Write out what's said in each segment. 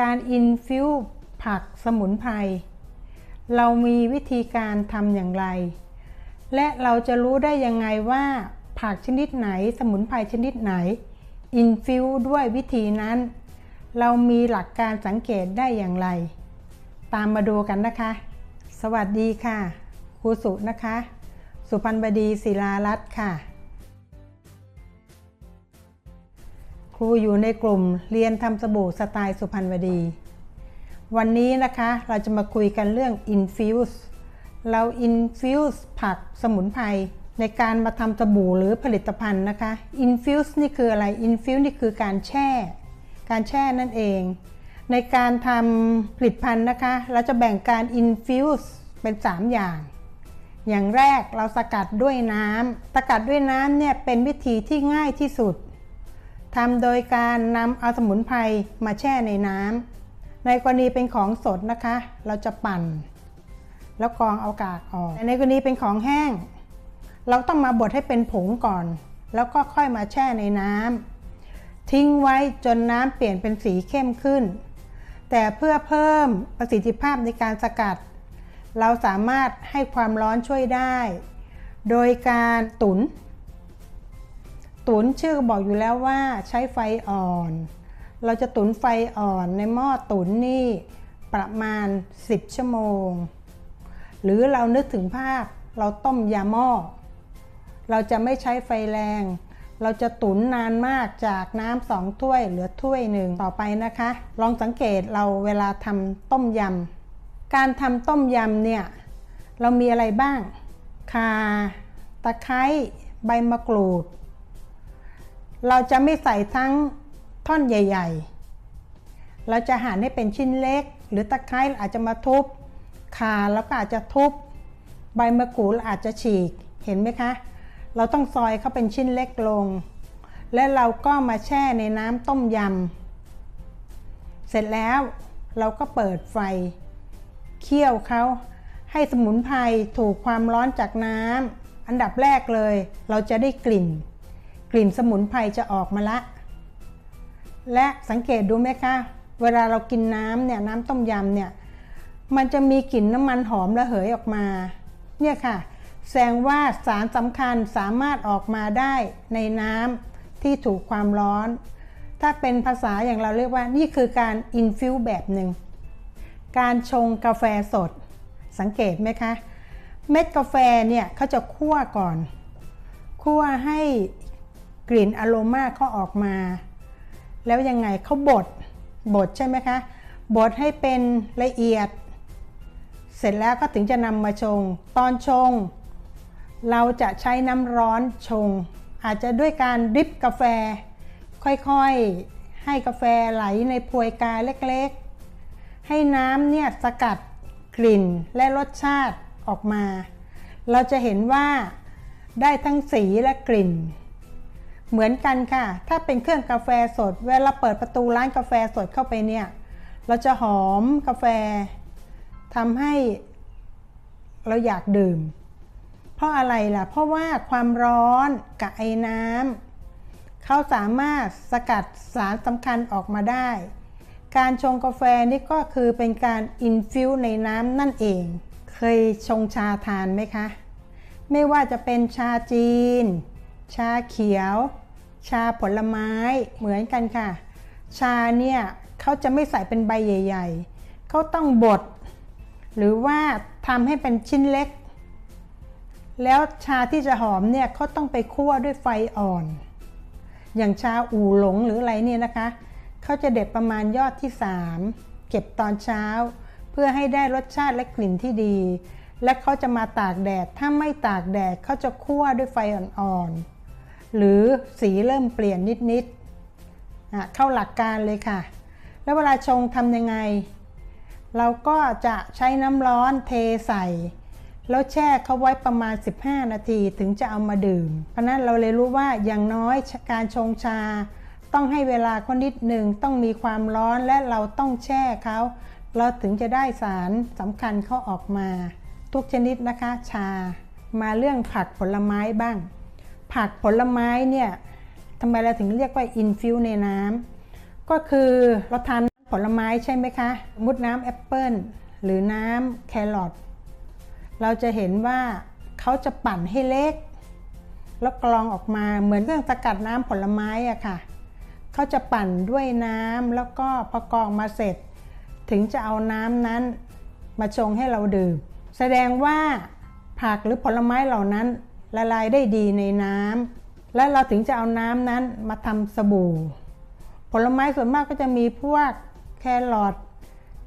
การอินฟิวผักสมุนไพร เรามีวิธีการทำอย่างไร และเราจะรู้ได้ยังไงว่าผักชนิดไหนสมุนไพรชนิดไหนอินฟิวด้วยวิธีนั้น เรามีหลักการสังเกตได้อย่างไร ตามมาดูกันนะคะ สวัสดีค่ะ ครูสุนะคะ สุพันธ์บดีศิลารัตน์ค่ะ รูอยู่ในกลุ่มเรียนทำสบู่สไตล์สุพรรณวดี วันนี้นะคะเราจะมาคุยกันเรื่อง infuse เรา infuse ผักสมุนไพรในการมาทำสบู่หรือผลิตภัณฑ์นะคะ infuse นี่คืออะไร infuse นี่คือการแช่ การแช่นั่นเอง ในการทำผลิตภัณฑ์นะคะ เราจะแบ่งการ infuse เป็น 3 อย่าง อย่างแรกเราสกัดด้วยน้ำสกัดด้วยน้ำเนี่ยเป็นวิธีที่ง่ายที่สุด ทำโดยการนำเอาสมุนไพรมาแช่ในน้ำ ในกรณีเป็นของสดนะคะ เราจะปั่น แล้วกรองเอากากออก ในกรณีเป็นของแห้ง เราต้องมาบดให้เป็นผงก่อน แล้วก็ค่อยมาแช่ในน้ำ ทิ้งไว้จนน้ำเปลี่ยนเป็นสีเข้มขึ้น แต่เพื่อเพิ่มประสิทธิภาพในการสกัด เราสามารถให้ความร้อนช่วยได้ โดยการตุ๋น ตุ๋นชื่อบอกอยู่แล้วว่าใช้ไฟอ่อน เราจะตุ๋นไฟอ่อนในหม้อตุ๋นนี่ประมาณ 10 ชั่วโมง หรือเรานึกถึงภาพเราต้มยาหม้อ เราจะไม่ใช้ไฟแรง เราจะตุ๋นนานมากจากน้ำสองถ้วยเหลือถ้วยหนึ่งต่อไปนะคะ ลองสังเกตเราเวลาทำต้มยำ การทำต้มยำเนี่ย เรามีอะไรบ้างข่าตะไคร้ ใบมะกรูด เราจะไม่ใส่ทั้งท่อนใหญ่ ๆ เราจะหั่นให้เป็นชิ้นเล็ก หรือตะไคร้อาจจะมาทุบขาแล้วก็อาจจะทุบ ใบมะกรูดอาจจะฉีกเห็นไหมคะ เราต้องซอยเขาเป็นชิ้นเล็กลง และเราก็มาแช่ในน้ำต้มยำเสร็จแล้วเราก็เปิดไฟเคี่ยวเขาให้สมุนไพรถูกความร้อนจากน้ำอันดับแรกเลย เราจะได้กลิ่น กลิ่นสมุนไพรจะออกมาละ และสังเกตดูไหมคะ เวลาเรากินน้ำเนี่ยน้ำต้มยำเนี่ยมันจะมีกลิ่นน้ำมันหอมระเหยออกมา เนี่ยค่ะ แสดงว่าสารสำคัญสามารถออกมาได้ในน้ำที่ถูกความร้อน ถ้าเป็นภาษาอย่างเราเรียกว่านี่คือการอินฟิวแบบหนึ่ง การชงกาแฟสด สังเกตไหมคะ เม็ดกาแฟเนี่ยเขาจะคั่วก่อน คั่วให้ กลิ่นอโรมาเขาออกมา แล้วยังไงเขาบดบดใช่ไหมคะ บดให้เป็นละเอียด เสร็จแล้วก็ถึงจะนำมาชง ตอนชง เราจะใช้น้ำร้อนชง อาจจะด้วยการดริปกาแฟ ค่อยๆ ให้กาแฟไหลในพวยกาเล็กๆ ให้น้ำเนี่ยสกัดกลิ่นและรสชาติออกมา เราจะเห็นว่าได้ทั้งสีและกลิ่น เหมือนกันค่ะ ถ้าเป็นเครื่องกาแฟสด เวลาเปิดประตูร้านกาแฟสดเข้าไปเนี่ย เราจะหอมกาแฟทำให้เราอยากดื่ม เพราะอะไรล่ะ เพราะว่าความร้อนกับไอ้น้ำเขาสามารถสกัดสารสำคัญออกมาได้ การชงกาแฟนี่ก็คือเป็นการอินฟิวในน้ำนั่นเอง เคยชงชาทานไหมคะ ไม่ว่าจะเป็นชาจีน ชาเขียว ชาผลไม้เหมือนกันค่ะ ชาเนี่ยเขาจะไม่ใส่เป็นใบใหญ่ ๆ เขาต้องบด หรือว่าทำให้เป็นชิ้นเล็ก แล้วชาที่จะหอมเนี่ยเขาต้องไปคั่วด้วยไฟอ่อน อย่างชาอู่หลงหรืออะไรเนี่ยนะคะ เขาจะเด็ดประมาณยอดที่ 3 เก็บตอนเช้า เพื่อให้ได้รสชาติและกลิ่นที่ดี และเขาจะมาตากแดด ถ้าไม่ตากแดดเขาจะคั่วด้วยไฟอ่อนๆ หรือสีเริ่มเปลี่ยนนิดๆเข้าหลักการเลยค่ะ แล้วเวลาชงทำยังไง เราก็จะใช้น้ำร้อนเทใส่ แล้วแช่เขาไว้ประมาณ 15 นาทีถึงจะเอามาดื่ม เพราะนั้นเราเลยรู้ว่าอย่างน้อยการชงชาต้องให้เวลาเขานิดหนึ่งต้องมีความร้อนและเราต้องแช่เขาเราถึงจะได้สารสำคัญเขาออกมา ทุกชนิดนะคะ ชามาเรื่องผักผลไม้บ้าง ผักผลไม้เนี่ยทำไมเราถึงเรียกว่าอินฟิวในน้ำก็คือเราทานผลไม้ใช่ไหมคะ มุดน้ำแอปเปิ้ลหรือน้ำแครอทเราจะเห็นว่าเขาจะปั่นให้เล็ก แล้วกรองออกมาเหมือนเครื่องสกัดน้ำผลไม้อะค่ะเขาจะปั่นด้วยน้ำแล้วก็พอกรองมาเสร็จ ถึงจะเอาน้ำนั้นมาชงให้เราดื่ม แสดงว่าผักหรือผลไม้เหล่านั้น ละลายได้ดีในน้ำและเราถึงจะเอาน้ำนั้นมาทำสบู่ ผลไม้ส่วนมากก็จะมีพวกแครอท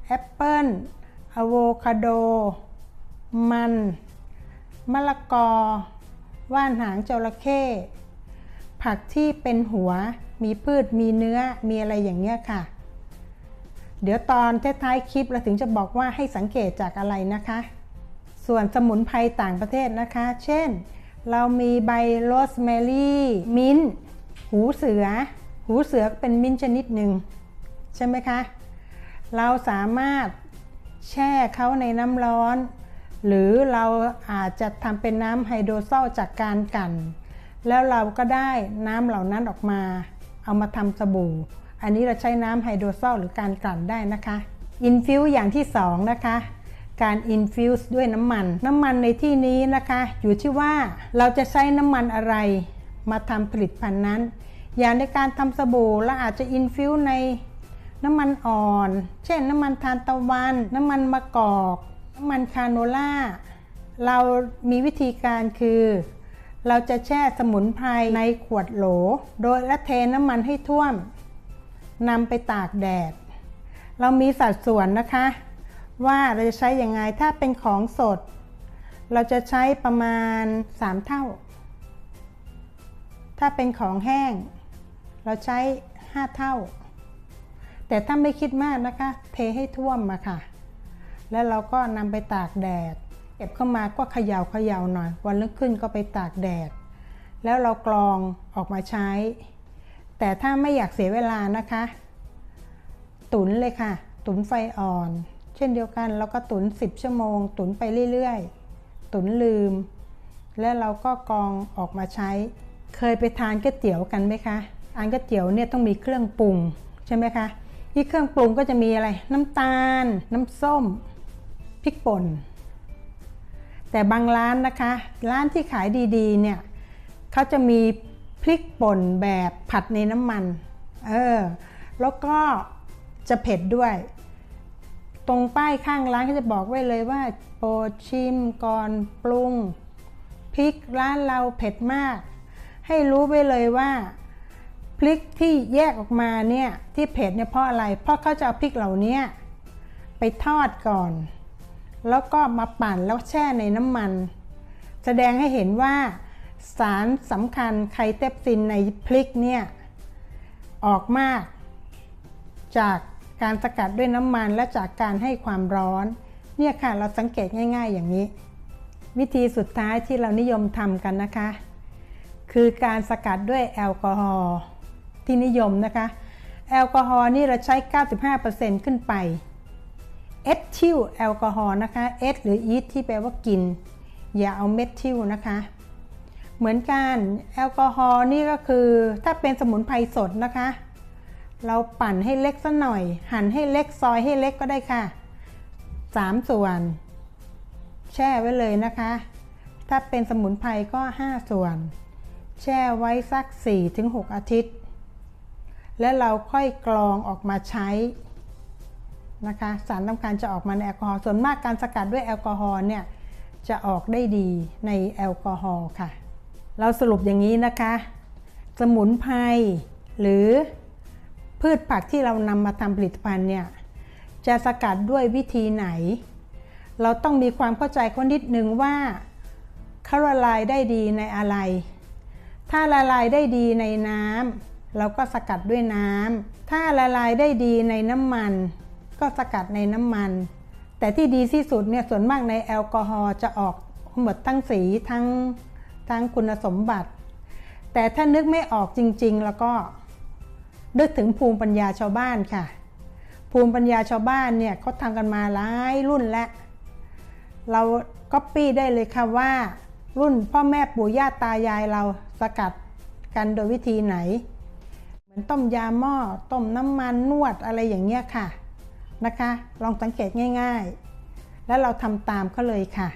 แอปเปิ้ลอะโวคาโด มัน มะละกอ ว่านหางจระเข้ ผักที่เป็นหัว มีพืช มีเนื้อ มีอะไรอย่างเงี้ยค่ะ เดี๋ยวตอนท้ายคลิปเราถึงจะบอกว่าให้สังเกตจากอะไรนะคะ ส่วนสมุนไพรต่างประเทศนะคะ เช่น เรามีใบโรสแมรี่ มิ้นท์หูเสือ หูเสือเป็นมิ้นชนิดหนึ่ง ใช่ไหมคะ เราสามารถแช่เขาในน้ำร้อน หรือเราอาจจะทำเป็นน้ำไฮโดรโซลจากการกลั่นแล้วเราก็ได้น้ำเหล่านั้นออกมา เอามาทำสบู่ อันนี้เราใช้น้ำไฮโดรโซลหรือการกลั่นได้นะคะ อินฟิวอย่างที่สองนะคะ การอินฟิวส์ด้วยน้ำมัน น้ำมันในที่นี้นะคะ อยู่ที่ว่าเราจะใช้น้ำมันอะไรมาทำผลิตภัณฑ์นั้น อย่างในการทำสบู่เราอาจจะอินฟิวในน้ำมันอ่อน เช่นน้ำมันทานตะวัน น้ำมันมะกอก น้ำมันคาโนล่า เรามีวิธีการคือ เราจะแช่สมุนไพรในขวดโหล โดยและเทน้ำมันให้ท่วมนำไปตากแดด เรามีสัดส่วนนะคะ ว่าเราจะใช้อย่างไงถ้าเป็นของสด เราจะใช้ประมาณ 3 เท่า ถ้าเป็นของแห้ง เราใช้ 5 เท่า แต่ถ้าไม่คิดมากนะคะ เทให้ท่วมมาค่ะ แล้วเราก็นำไปตากแดดเก็บเข้ามาก็เขย่าเขย่าหน่อย วันรุ่งขึ้นก็ไปตากแดด แล้วเรากรองออกมาใช้ แต่ถ้าไม่อยากเสียเวลานะคะ ตุนเลยค่ะ ตุนไฟอ่อน เช่นเดียวกันเราก็ตุน 10 ชั่วโมง ตุนไปเรื่อยๆ ตุนลืม แล้วเราก็กองออกมาใช้ เคยไปทานก๋วยเตี๋ยวกันไหมคะอันก๋วยเตี๋ยวเนี่ยต้องมีเครื่องปรุงใช่ไหมคะที่เครื่องปรุงก็จะมีอะไร น้ำตาล น้ำส้มพริกป่น แต่บางร้านนะคะ ร้านที่ขายดีๆเนี่ยเขาจะมีพริกป่นแบบผัดในน้ำมัน เออ แล้วก็จะเผ็ดด้วย ตรงป้ายข้างร้านเขาจะบอกไว้เลยว่า โปรดชิมก่อนปรุงพริกร้านเราเผ็ดมาก ให้รู้ไว้เลยว่า พริกที่แยกออกมาเนี่ยที่เผ็ดเนี่ยเพราะอะไร เพราะเขาจะเอาพริกเหล่านี้ไปทอดก่อน แล้วก็มาปั่นแล้วแช่ในน้ำมัน แสดงให้เห็นว่าสารสำคัญไคเตปซินในพริกเนี่ยออกมากจาก การสกัดด้วยน้ำมันและจากการให้ความร้อน เนี่ยค่ะเราสังเกตง่าย ๆ อย่างนี้ วิธีสุดท้ายที่เรานิยมทำกันนะคะ คือการสกัดด้วยแอลกอฮอล์ที่นิยมนะคะ แอลกอฮอล์นี่เราใช้ 95%ขึ้นไปเอทิลแอลกอฮอล์นะคะเอทหรืออีทที่แปลว่ากิน อย่าเอาเมทิลนะคะ เหมือนกันแอลกอฮอล์นี่ก็คือถ้าเป็นสมุนไพรสดนะคะ เราปั่นให้เล็กสักหน่อย หั่นให้เล็กซอยให้เล็กก็ได้ค่ะ 3 ส่วน แช่ไว้เลยนะคะ ถ้าเป็นสมุนไพรก็ 5 ส่วน แช่ไว้สัก 4-6 อาทิตย์ แล้วเราค่อยกรองออกมาใช้นะคะสารสำคัญจะออกมาในแอลกอฮอล์ส่วนมากการสกัดด้วยแอลกอฮอล์เนี่ยจะออกได้ดีในแอลกอฮอล์ค่ะ เราสรุปอย่างนี้นะคะ สมุนไพรหรือ พืชผักที่เรานำมาทำผลิตภัณฑ์เนี่ยจะสกัดด้วยวิธีไหน เราต้องมีความเข้าใจข้อนิดหนึ่งว่าเขาละลายได้ดีในอะไร ถ้าละลายได้ดีในน้ำเราก็สกัดด้วยน้ำถ้าละลายได้ดีในน้ำมัน ก็สกัดในน้ำมัน แต่ที่ดีที่สุดเนี่ยส่วนมากในแอลกอฮอล์จะออกหมดทั้งสีทั้งทั้งคุณสมบัติ แต่ถ้านึกไม่ออกจริง ๆ แล้วก็ นึกถึงภูมิปัญญาชาวบ้านค่ะ ภูมิปัญญาชาวบ้านเนี่ยเขาทำกันมาหลายรุ่นแล้ว เราก็ปี้ได้เลยค่ะว่า รุ่นพ่อแม่ปู่ย่าตายายเราสกัดกันโดยวิธีไหน เหมือนต้มยาหม้อต้มน้ำมันนวดอะไรอย่างเงี้ยค่ะนะคะ ลองสังเกตง่าย ๆ แล้วเราทำตามก็เลยค่ะ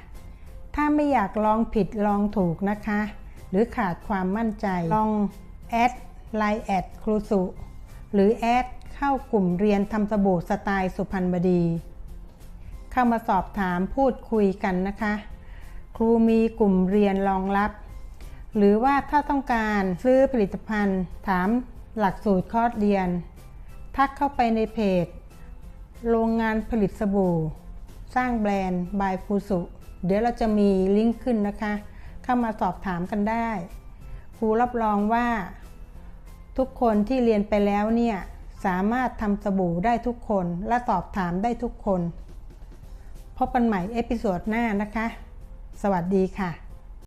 ถ้าไม่อยากลองผิดลองถูกนะคะ หรือขาดความมั่นใจลองแอดไลน์แอดครูสุ หรือแอดเข้ากลุ่มเรียนทำสบู่สไตล์สุพรรณบดี เข้ามาสอบถามพูดคุยกันนะคะ ครูมีกลุ่มเรียนรองรับ หรือว่าถ้าต้องการซื้อผลิตภัณฑ์ ถามหลักสูตรคอร์สเรียน ทักเข้าไปในเพจ โรงงานผลิตสบู่ สร้างแบรนด์บายครูสุ เดี๋ยวเราจะมีลิงก์ขึ้นนะคะ เข้ามาสอบถามกันได้ ครูรับรองว่า ทุกคนที่เรียนไปแล้วเนี่ยสามารถทำสบู่ได้ทุกคนและตอบถามได้ทุกคน พบกันใหม่เอพิโซดหน้านะคะ สวัสดีค่ะ